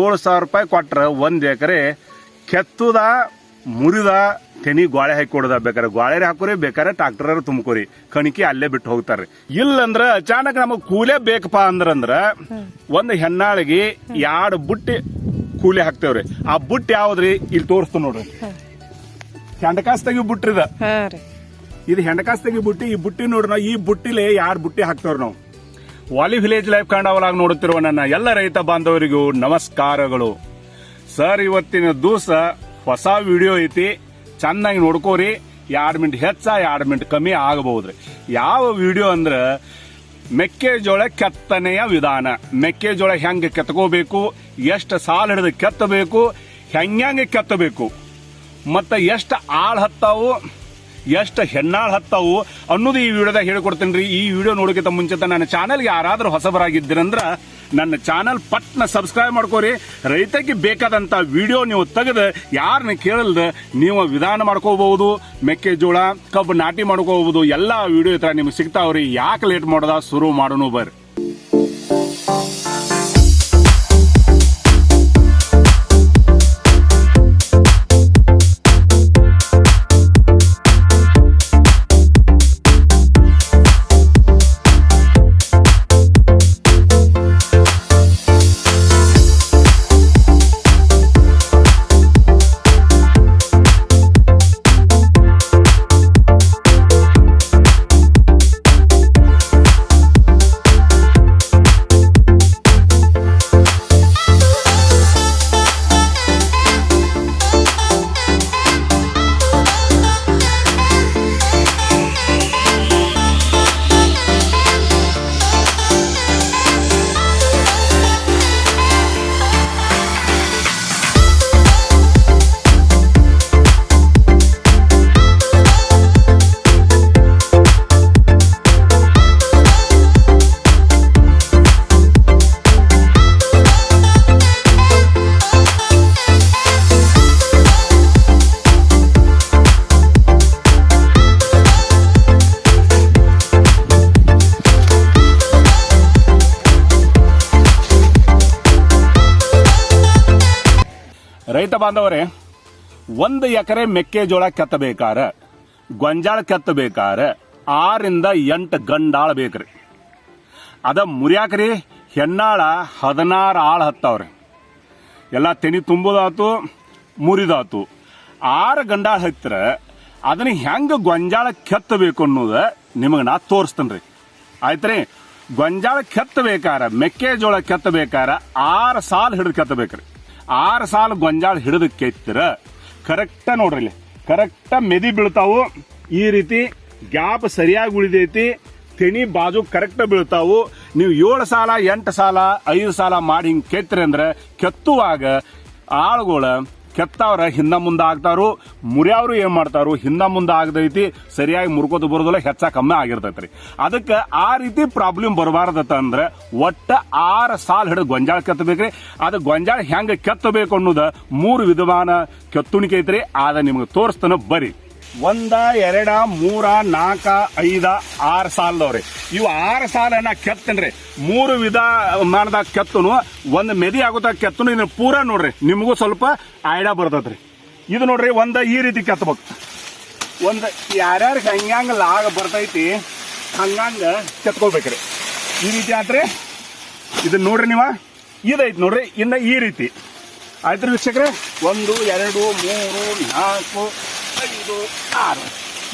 ಏಳು ಸಾವಿರ ರೂಪಾಯಿ ಕೊಟ್ರೆ ಒಂದು ಎಕರೆ ಕೆತ್ತುದ ಮುರಿದ ತೆನಿ ಗ್ವಾಳೆ ಹಾಕಿ ಕೊಡದ ಬೇಕಾರೆ. ಗೋಳೆ ಹಾಕೋರಿ ಬೇಕಾರೆ ಟ್ರಾಕ್ಟರ್ ತುಂಬ್ಕೋರಿ. ಕಣಿಕೆ ಅಲ್ಲೇ ಬಿಟ್ಟು ಹೋಗ್ತಾರ್ರಿ. ಇಲ್ಲಂದ್ರ ಅಚಾನಕ್ ನಮಗ್ ಕೂಲೆ ಬೇಕಪ್ಪ ಅಂದ್ರಂದ್ರ ಒಂದು ಹೆಣ್ಣಾಳಿಗೆ ಎರಡು ಬುಟ್ಟಿ ಕೂಲಿ ಹಾಕ್ತೇವ್ರಿ. ಆ ಬುಟ್ಟಿ ಯಾವ್ದ್ರಿ? ಇಲ್ಲಿ ತೋರಿಸ್ತು ನೋಡ್ರಿ. ಹೆಂಡಕಾಸ್ ತೆಗಿ ಬುಟ್ರಿದ ಇದು ಹೆಂಡಕಾಸ್ ತೆಗಿ ಬುಟ್ಟಿ ಈ ಬುಟ್ಟಿ ನೋಡ್ರಿ ನಾವು ಈ ಬುಟ್ಟಿಲಿ ಎರಡು ಬುಟ್ಟಿ ಹಾಕ್ತೇವ್ರಿ ನಾವು. ವಾಲಿ ವಿಲೇಜ್ ಲೈಫ್ ಕಾಂಡವಲಾಗಿ ನೋಡುತ್ತಿರುವ ನನ್ನ ಎಲ್ಲ ರೈತ ಬಾಂಧವರಿಗೂ ನಮಸ್ಕಾರಗಳು. ಸರ್, ಇವತ್ತಿನ ದಿವಸ ಹೊಸ ವಿಡಿಯೋ ಐತಿ. ಚೆನ್ನಾಗಿ ನೋಡ್ಕೋರಿ. ಎರಡು ಮಿನಿಟ್ ಹೆಚ್ಚ, ಎರಡು ಮಿಂಟ್ ಕಮ್ಮಿ ಆಗಬಹುದ್ರಿ. ಯಾವ ವಿಡಿಯೋ ಅಂದ್ರೆ ಮೆಕ್ಕೆಜೋಳ ಕೆತ್ತನೆಯ ವಿಧಾನ. ಮೆಕ್ಕೆಜೋಳ ಹೆಂಗೆ ಕೆತ್ಕೋಬೇಕು? ಎಷ್ಟು ಸಾಲ ಹಿಡಿದು ಕೆತ್ತಬೇಕು? ಹೆಂಗೆ ಕೆತ್ತಬೇಕು? ಮತ್ತು ಎಷ್ಟು ಆಳ್ ಹತ್ತಾವು? ಎಷ್ಟು ಹೆಣ್ಣಾಳ ಹತ್ತಾವು ಅನ್ನೋದು ಈ ವಿಡಿಯೋದಾಗ ಹೇಳಿಕೊಡ್ತೇನೆ ರೀ ಈ ವಿಡಿಯೋ ನೋಡೋಕ್ಕಿಂತ ಮುಂಚೆ ನನ್ನ ಚಾನಲ್ಗೆ ಯಾರಾದ್ರೂ ಹೊಸಬರಾಗಿದ್ದೀರಂದ್ರ ನನ್ನ ಚಾನಲ್ ಪಟ್ನ ಸಬ್ಸ್ಕ್ರೈಬ್ ಮಾಡ್ಕೋರಿ. ರೈತಕ್ಕೆ ಬೇಕಾದಂತ ವಿಡಿಯೋ ನೀವು ತೆಗೆದು ಯಾರನ್ನ ಕೇಳಲ್ದ ನೀವು ವಿಧಾನ ಮಾಡ್ಕೋಬಹುದು ಮೆಕ್ಕೆಜೋಳ, ಕಬ್ಬು ನಾಟಿ ಮಾಡ್ಕೋಬಹುದು ಎಲ್ಲಾ ವಿಡಿಯೋ ಇತರ ನಿಮ್ಗೆ ಸಿಗ್ತಾವ್ರಿ. ಯಾಕೆ ಲೇಟ್ ಮಾಡೋದ? ಶುರು ಮಾಡೋನು ಬರ್ರಿ. ರೈತ ಬಾಂಧವರೇ, ಒಂದು ಎಕರೆ ಮೆಕ್ಕೆಜೋಳ ಕೆತ್ತಬೇಕಾರ ಗೊಂಜಾಳ ಕೆತ್ತಬೇಕಾರ ಆರಿಂದ ಎಂಟು ಗಂಡಾಳ ಬೇಕ್ರಿ. ಅದ ಮುರಿಯಾಕ್ರಿ ಹೆಣ್ಣಾಳ ಹದಿನಾರು ಆಳು ಹತ್ತಾವ್ರಿ. ಎಲ್ಲ ತೆನಿ ತುಂಬುದಾತು, ಮುರಿದಾತು. ಆರು ಗಂಡಾಳ ಹತ್ತಿರ ಅದನ್ನ ಹೆಂಗೆ ಗೊಂಜಾಳ ಕೆತ್ತಬೇಕು ಅನ್ನೋದ ನಿಮಗೆ ನಾ ತೋರಿಸ್ತೇನೆ ರೀ ಆಯ್ತ್ರಿ? ಗೊಂಜಾಳ ಕೆತ್ತಬೇಕಾರ ಮೆಕ್ಕೆಜೋಳ ಕೆತ್ತಬೇಕಾರ ಆರು ಸಾಲು ಹಿಡಿದು ಕೆತ್ತಬೇಕ್ರಿ. ಆರು ಸಾಲು ಗೊಂಜಾಳ ಹಿಡಿದು ಕೆತ್ತಿರ ಕರೆಕ್ಟ ನೋಡ್ರಿ ಕರೆಕ್ಟ ಮೆದಿ ಬೀಳ್ತಾವು. ಈ ರೀತಿ ಗ್ಯಾಪ್ ಸರಿಯಾಗಿ ಉಳಿದೈತಿ. ತೆನಿ ಬಾಜು ಕರೆಕ್ಟ್ ಬೀಳ್ತಾವು. ನೀವು ಏಳು ಸಾಲ, ಎಂಟು ಸಾಲ, ಐದು ಸಾಲ ಮಾಡಿ ಹಿಂಗೆ ಕೆತ್ತರೆ ಅಂದ್ರೆ ಕೆತ್ತುವಾಗ ಆಳುಗಳ ಕೆತ್ತವ್ರ ಹಿಂದ ಮುಂದೆ ಆಗ್ತಾರು ಮುರಿಯವ್ರು ಏನ್ ಮಾಡ್ತಾರು ಹಿಂದ ಮುಂದೆ ಆಗದೈತಿ ಸರಿಯಾಗಿ ಮುರ್ಕೋತ ಬರೋದಿಲ್ಲ ಹೆಚ್ಚ ಕಮ್ಮಿ ಆಗಿರ್ತೈತ್ರಿ. ಅದಕ್ಕೆ ಆ ರೀತಿ ಪ್ರಾಬ್ಲಮ್ ಬರಬಾರ್ದತ್ತ ಅಂದ್ರೆ ಒಟ್ಟ ಆರು ಸಾಲ ಹಿಡಿದು ಗೊಂಜಾಳ ಕೆತ್ತಬೇಕ್ರಿ. ಅದು ಗೊಂಜಾಳ ಹೆಂಗೆ ಕೆತ್ತಬೇಕು ಅನ್ನೋದ ಮೂರು ವಿಧವಾನ ಕೆತ್ತುಣಿಕೆ ಐತ್ರಿ. ಆದ ನಿಮ್ಗೆ ತೋರಿಸ್ತಾನ ಬರ್ರಿ ಒಂದ, ಎರಡ, ಮೂರ ನಾಲ್ಕ ಐದ, ಆರು ಸಾಲದವ್ರಿ ಇವು ಆರು ಸಾಲ ನಾ ಕೆತ್ತನ್ರಿ. ಮೂರು ವಿಧ ಮಾಡ್ದಾಗ ಕೆತ್ತನು, ಒಂದು ಮೆದಿ ಆಗುತ್ತ ಕೆತ್ತನು ಇದನ್ನ ಪೂರ ನೋಡ್ರಿ. ನಿಮಗೂ ಸ್ವಲ್ಪ ಐಡಿಯಾ ಬರ್ತದ್ರಿ. ಇದು ನೋಡ್ರಿ, ಒಂದ ಈ ರೀತಿ ಕೆತ್ತಬೇಕು ಒಂದ್ ಯಾರ್ಯಾರಿಗೆ ಹಂಗ್ಯಾಂಗ ಲಾಗ ಬರ್ತೈತಿ ಹಂಗಾಂಗ ಕೆತ್ಕೋಬೇಕ್ರಿ ಈ ರೀತಿ ಆತ್ರಿ. ಇದನ್ನ ನೋಡ್ರಿ ನೀವ. ಇದೈತಿ ನೋಡ್ರಿ, ಇನ್ನ ಈ ರೀತಿ. ಆಯ್ತು ವೀಕ್ಷಕ್ರೆ? ಒಂದು, ಎರಡು, ಮೂರು, ನಾಲ್ಕು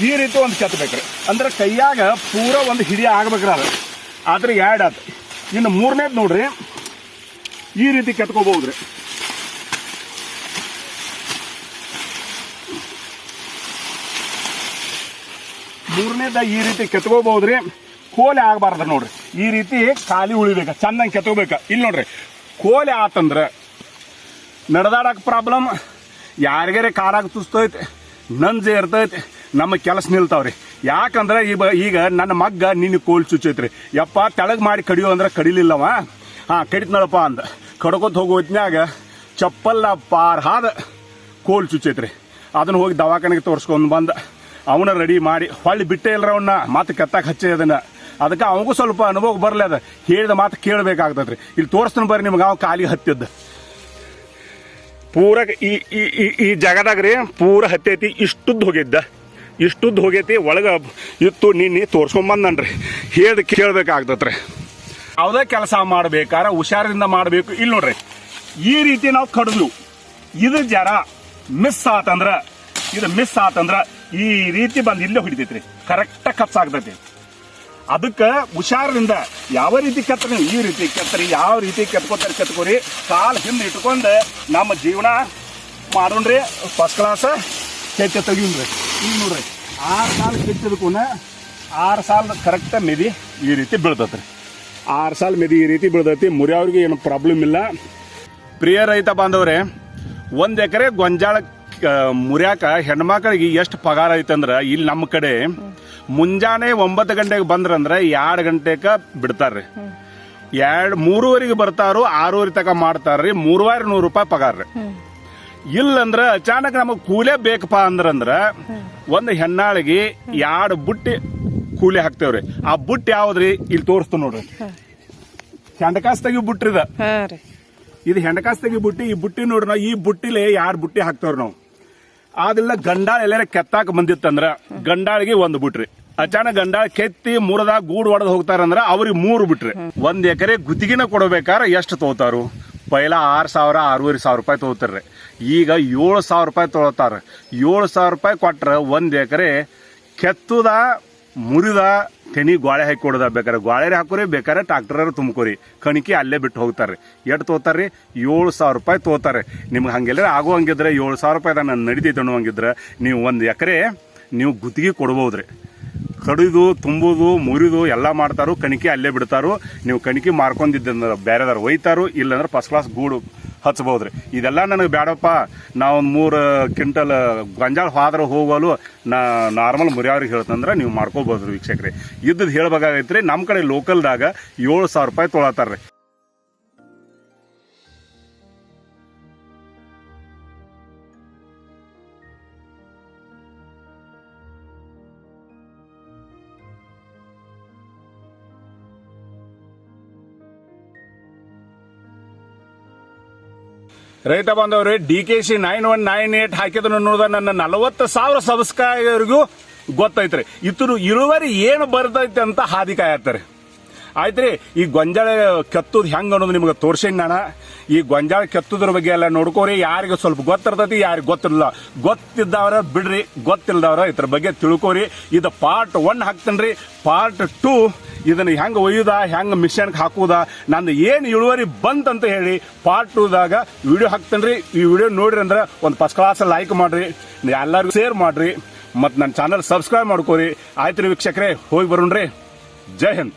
ಈ ರೀತಿ ಒಂದು ಕೆತ್ತಬೇಕ್ರಿ ಅಂದ್ರೆ ಕೈಯಾಗ ಪೂರ ಒಂದು ಹಿಡಿ ಆಗ್ಬೇಕ್ರಿ ಅದು. ಆದ್ರೆ ಎರಡು ಆತು. ಇನ್ನು ಮೂರನೇದು ನೋಡ್ರಿ. ಈ ರೀತಿ ಕೆತ್ಕೋಬಹುದ್ರಿ ಮೂರನೇದ ಈ ರೀತಿ ಕೆತ್ಕೋಬಹುದ್ರಿ ಕೋಲೆ ಆಗಬಾರ್ದು ನೋಡ್ರಿ. ಈ ರೀತಿ ಖಾಲಿ ಉಳಿಬೇಕ. ಚೆನ್ನಾಗಿ ಕೆತ್ಕೋಬೇಕ. ಇಲ್ಲಿ ನೋಡ್ರಿ. ಕೋಲೆ ಆತಂದ್ರ ನಡೆದಾಡಕ್ ಪ್ರಾಬ್ಲಮ್. ಯಾರಿಗಾರೆ ಕಾರಾಗ ಸುಸ್ತೈತಿ ನಂಜೆ ಇರ್ತೈತಿ. ನಮ್ಮ ಕೆಲಸ ನಿಲ್ತಾವ್ರಿ. ಯಾಕಂದ್ರೆ ಈಗ ಈಗ ನನ್ನ ಮಗ್ಗ ನಿನ್ನ ಕೋಲ್ ಚುಚ್ಚೈತ್ರಿ. ಯಪ್ಪ, ತೆಳಗ್ ಮಾಡಿ ಕಡಿಯೋ ಅಂದ್ರೆ ಕಡಿಲಿಲ್ಲವ. ಹಾ, ಕಡಿತ್ನಳಪ್ಪ ಅಂದ. ಕಡ್ಕೊತ ಹೋಗೋತ್ನಾಗ ಚಪ್ಪಲ್ಲ ಪಾರ್ ಹಾದ ಕೋಲ್ ಚುಚ್ಚೈತ್ರಿ. ಅದನ್ನ ಹೋಗಿ ದವಾಖಾನೆಗೆ ತೋರ್ಸ್ಕೊಂಡು ಬಂದ. ಅವನ ರೆಡಿ ಮಾಡಿ, ಹೊಳ್ಳಿ ಬಿಟ್ಟೆ ಇಲ್ರ ಅವನ್ನ ಮತ್ತೆ ಕೆತ್ತಾಕ ಹಚ್ಚೆ ಅದನ್ನ. ಅದಕ್ಕೆ ಅವನಿಗೂ ಸ್ವಲ್ಪ ಅನುಭವ ಬರಲಿ ಅದ. ಹೇಳಿದ ಮಾತು ಕೇಳಬೇಕಾಗ್ತದ್ರಿ ಇಲ್ಲಿ ತೋರಿಸ್ತಾನೆ ಬರ್ರಿ ನಿಮ್ಗೆ, ಅವ ಕಾಲಿಗೆ ಹತ್ತಿದ್ದ. ಪೂರ ಈ ಈ, ಈ- ಜಾಗದಾಗ ರೀ ಪೂರ ಹತ್ತೈತಿ ಇಷ್ಟುದ್ದು ಹೋಗಿದ್ದ. ಇಷ್ಟುದ್ದು ಹೋಗೈತಿ, ಒಳಗೆ ಇತ್ತು ನಿನ್ನೆ ತೋರ್ಸ್ಕೊಂಬಂದನ್ರಿ. ಹೇಳ್ದು ಕೇಳ್ಬೇಕಾಗ್ತತ್ರಿ. ಯಾವುದೇ ಕೆಲಸ ಮಾಡ್ಬೇಕಾರ ಹುಷಾರಿಂದ ಮಾಡಬೇಕು. ಇಲ್ಲಿ ನೋಡ್ರಿ, ಈ ರೀತಿ ನಾವು ಕಡಿದ್ವು ಇದು ಜರ ಮಿಸ್ ಆತಂದ್ರ, ಇದು ಮಿಸ್ ಆತಂದ್ರ ಈ ರೀತಿ ಬಂದು ಇಲ್ಲೇ ಹೊಡಿತೈತ್ರಿ. ಕರೆಕ್ಟ್ ಕಪ್ಸಾಗ್ತೈತಿ ಅದಕ್ಕೆ ಹುಷಾರಿಂದ ಯಾವ ರೀತಿ ಕೆತ್ತರಿ, ಈ ರೀತಿ ಕೆತ್ತರಿ, ಯಾವ ರೀತಿ ಕೆತ್ಕೋತಾರೆ ಕೆತ್ಕೋರಿ, ಕಾಲು ಹಿಂದೆ ಇಟ್ಕೊಂಡು ನಮ್ಮ ಜೀವನ ಮಾಡೋಣ್ರಿ. ಫಸ್ಟ್ ಕ್ಲಾಸ್ ಕೆತ್ತ ತೆಗಿವ್ರಿ ಈಗ ನೋಡ್ರಿ, ಆರು ಸಾಲ ಕೆತ್ತಿದಕ್ಕೂ ಆರು ಸಾಲ ಕರೆಕ್ಟ ಮೆದಿ ಈ ರೀತಿ ಬೀಳ್ತತ್ರಿ. ಆರು ಸಾಲ ಮೆದಿ ಈ ರೀತಿ ಬೀಳ್ತೈತಿ. ಮುರಿಯವ್ರಿಗೆ ಏನು ಪ್ರಾಬ್ಲಮ್ ಇಲ್ಲ. ಪ್ರಿಯ ರೈತ ಬಾಂಧವ್ರೆ, ಒಂದು ಎಕರೆ ಗೊಂಜಾಳ ಮುರ್ಯಾಕ ಹೆಣ್ಮಕ್ಳಿಗೆ ಎಷ್ಟು ಪಗಾರ ಅಂದ್ರೆ ಇಲ್ಲಿ ನಮ್ಮ ಕಡೆ ಮುಂಜಾನೆ ಒಂಬತ್ತು ಗಂಟೆಗೆ ಬಂದ್ರಂದ್ರೆ ಎರಡು ಗಂಟೆಗೆ ಬಿಡ್ತಾರ್ರಿ. ಎರಡು ಮೂರುವರೆಗೆ ಬರ್ತಾರು ಆರೂವರೆ ತಕ ಮಾಡ್ತಾರ್ರಿ ಮೂರುವರೆ ನೂರು ರೂಪಾಯಿ ಪಗಾರ ರೀ. ಇಲ್ಲಂದ್ರ ಅಚಾನಕ್ ನಮಗೆ ಕೂಲೆ ಬೇಕಪ್ಪ ಅಂದ್ರಂದ್ರ ಒಂದು ಹೆಣ್ಣಾಳಿಗೆ ಎರಡು ಬುಟ್ಟಿ ಕೂಲಿ ಹಾಕ್ತೇವ್ರಿ. ಆ ಬುಟ್ಟಿ ಯಾವ್ದ್ರಿ? ಇಲ್ಲಿ ತೋರಿಸ್ತು ನೋಡ್ರಿ. ಹೆಂಡಕಾಸ್ ತೆಗಿ ಬುಟ್ರಿದ ಇದು. ಹೆಂಡಕಾಸ್ ತೆಗಿ ಬುಟ್ಟಿ ಈ ಬುಟ್ಟಿ ನೋಡ್ರಿ ನಾವು ಈ ಬುಟ್ಟಿಲಿ ಎರಡು ಬುಟ್ಟಿ ಹಾಕ್ತೇವ್ರಿ ನಾವು. ಅದೆಲ್ಲ ಗಂಡಾಳ ಎಲ್ಲಾರ ಕೆತ್ತಾಕ ಬಂದಿತ್ತಂದ್ರ ಗಂಡಾಳಿಗೆ ಒಂದ್ ಬಿಟ್ರಿ. ಅಚಾನಕ್ ಗಂಡಾಳ ಕೆತ್ತಿ ಮೂರದಾಗ ಗೂಡು ಹೊಡೆದು ಹೋಗ್ತಾರಂದ್ರ ಅವ್ರಿಗೆ ಮೂರು ಬಿಟ್ರಿ. ಒಂದ್ ಎಕರೆ ಗುತ್ತಿಗೆನ ಕೊಡ್ಬೇಕಾರ ಎಷ್ಟು ತಗೋತಾರು? ಪೈಲ ಆರು ಸಾವಿರ, ಆರೂವರೆ ಸಾವಿರ ರೂಪಾಯಿ ತಗೋತಾರ್ರಿ. ಈಗ ಏಳು ಸಾವಿರ ರೂಪಾಯಿ ತಗೋತಾರ. ಏಳು ಸಾವಿರ ರೂಪಾಯಿ ಕೊಟ್ರ ಒಂದ್ ಎಕರೆ ಕೆತ್ತುದ ಮುರಿದ ತೆನಿ ಗ್ವಾಳೆ ಹಾಕಿ ಕೊಡದ ಬೇಕಾರೆ. ಗೋಳೆ ಹಾಕೋರಿ, ಬೇಕಾರೆ ಟ್ರಾಕ್ಟರ್ ತುಂಬ್ಕೋರಿ. ಕಣಿಕೆ ಅಲ್ಲೇ ಬಿಟ್ಟು ಹೋಗ್ತಾರೆ ಎಷ್ಟು ತೋತಾರ್ರಿ? ಏಳು ಸಾವಿರ ರೂಪಾಯಿ ತೋತಾರೆ ನಿಮ್ಗೆ ಹಂಗೆಲ್ಲ ಆಗುವಂಗಿದ್ರೆ ಏಳು ಸಾವಿರ ರೂಪಾಯಿ ನಾನು ನಡಿತೈತೆ ಅನ್ನುವಂಗಿದ್ರೆ ನೀವು ಒಂದು ಎಕರೆ ನೀವು ಗುತ್ತಿಗೆ ಕೊಡ್ಬೋದ್ರಿ. ಕಡಿದು, ತುಂಬುದು, ಮುರಿದು ಎಲ್ಲ ಮಾಡ್ತಾರು, ಕಣಿಕೆ ಅಲ್ಲೇ ಬಿಡ್ತಾರು. ನೀವು ಕಣಿಕೆ ಮಾರ್ಕೊಂಡಿದ್ದಂದ್ರೆ ಬೇರೆದಾರು ಒಯ್ತಾರು, ಇಲ್ಲಾಂದ್ರೆ ಫಸ್ಟ್ ಕ್ಲಾಸ್ ಗೂಡು ಹಚ್ಬೋದ್ರಿ. ಇದೆಲ್ಲ ನನಗೆ ಬೇಡಪ್ಪ ನಾವು ಮೂರು ಕ್ವಿಂಟಲ್ ಗೊಂಜಾಳ ಹೋದ್ರೆ ಹೋಗಲು ನಾ ನಾರ್ಮಲ್ ಮುರಿಯವ್ರಿಗೆ ಹೇಳ್ತಂದ್ರೆ ನೀವು ಮಾಡ್ಕೋಬೋದು ವೀಕ್ಷಕ್ರಿ. ಇದ್ದದ್ದು ಹೇಳ್ಬೇಕಾಗೈತ್ರಿ ನಮ್ಮ ಕಡೆ ಲೋಕಲ್ದಾಗ ಏಳು ಸಾವಿರ ರೂಪಾಯಿ ತೊಳತಾರ್ರಿ. ರೈತ ಬಾಂಧವ್ರಿ, D K C nine one nine eight ಹಾಕಿದ್ರು ನೋಡಿದ ನನ್ನ ನಲವತ್ತು ಸಾವಿರ ಸಬ್ಸ್ಕ್ರೈಬರ್ಗೂ ಗೊತ್ತೈತ್ರಿ. ಇತರು ಇಳುವರಿ ಏನು ಬರ್ತೈತೆ ಅಂತ ಹಾದಿ ಕಾಯತ್ತಾರೆ ಆಯ್ತ್ರಿ ಈ ಗೊಂಜಾಳ ಕೆತ್ತುದು ಹೆಂಗ್ ಅನ್ನೋದು ನಿಮ್ಗೆ ತೋರ್ಸೇನಿ ನಾನು. ಈ ಗೊಂಜಾಳ ಕೆತ್ತದ್ರ ಬಗ್ಗೆ ಎಲ್ಲ ನೋಡ್ಕೋರಿ, ಯಾರಿಗೆ ಸ್ವಲ್ಪ ಗೊತ್ತಿರ್ತೈತಿ, ಯಾರಿಗೆ ಗೊತ್ತಿರಲ್ಲ ಗೊತ್ತಿದ್ದವ್ರ ಬಿಡ್ರಿ ಗೊತ್ತಿಲ್ದವ್ರ ಇದ್ರ ಬಗ್ಗೆ ತಿಳ್ಕೋರಿ. ಇದು ಪಾರ್ಟ್ ಒನ್ ಹಾಕ್ತೇನ್ರಿ. ಪಾರ್ಟ್ ಟೂ ಇದನ್ನ ಹೆಂಗ್ ಒಯ್ಯುದ, ಹೆಂಗ್ ಮಿಷನ್ಗೆ ಹಾಕುದ, ನಂದು ಏನು ಇಳುವರಿ ಬಂತಂತ ಹೇಳಿ ಪಾರ್ಟ್ ಟೂದಾಗ ವಿಡಿಯೋ ಹಾಕ್ತೇನ್ರಿ. ಈ ವಿಡಿಯೋ ನೋಡ್ರಿ ಅಂದ್ರೆ ಒಂದು ಫಸ್ಟ್ ಕ್ಲಾಸ್ ಲೈಕ್ ಮಾಡ್ರಿ, ಎಲ್ಲರಿಗೂ ಶೇರ್ ಮಾಡ್ರಿ ಮತ್ತು ನನ್ನ ಚಾನಲ್ ಸಬ್ಸ್ಕ್ರೈಬ್ ಮಾಡ್ಕೋರಿ. ಆಯ್ತು ರೀ ವೀಕ್ಷಕರೇ, ಹೋಗಿ ಬರೋಣ್ರಿ. ಜೈ ಹಿಂದ್.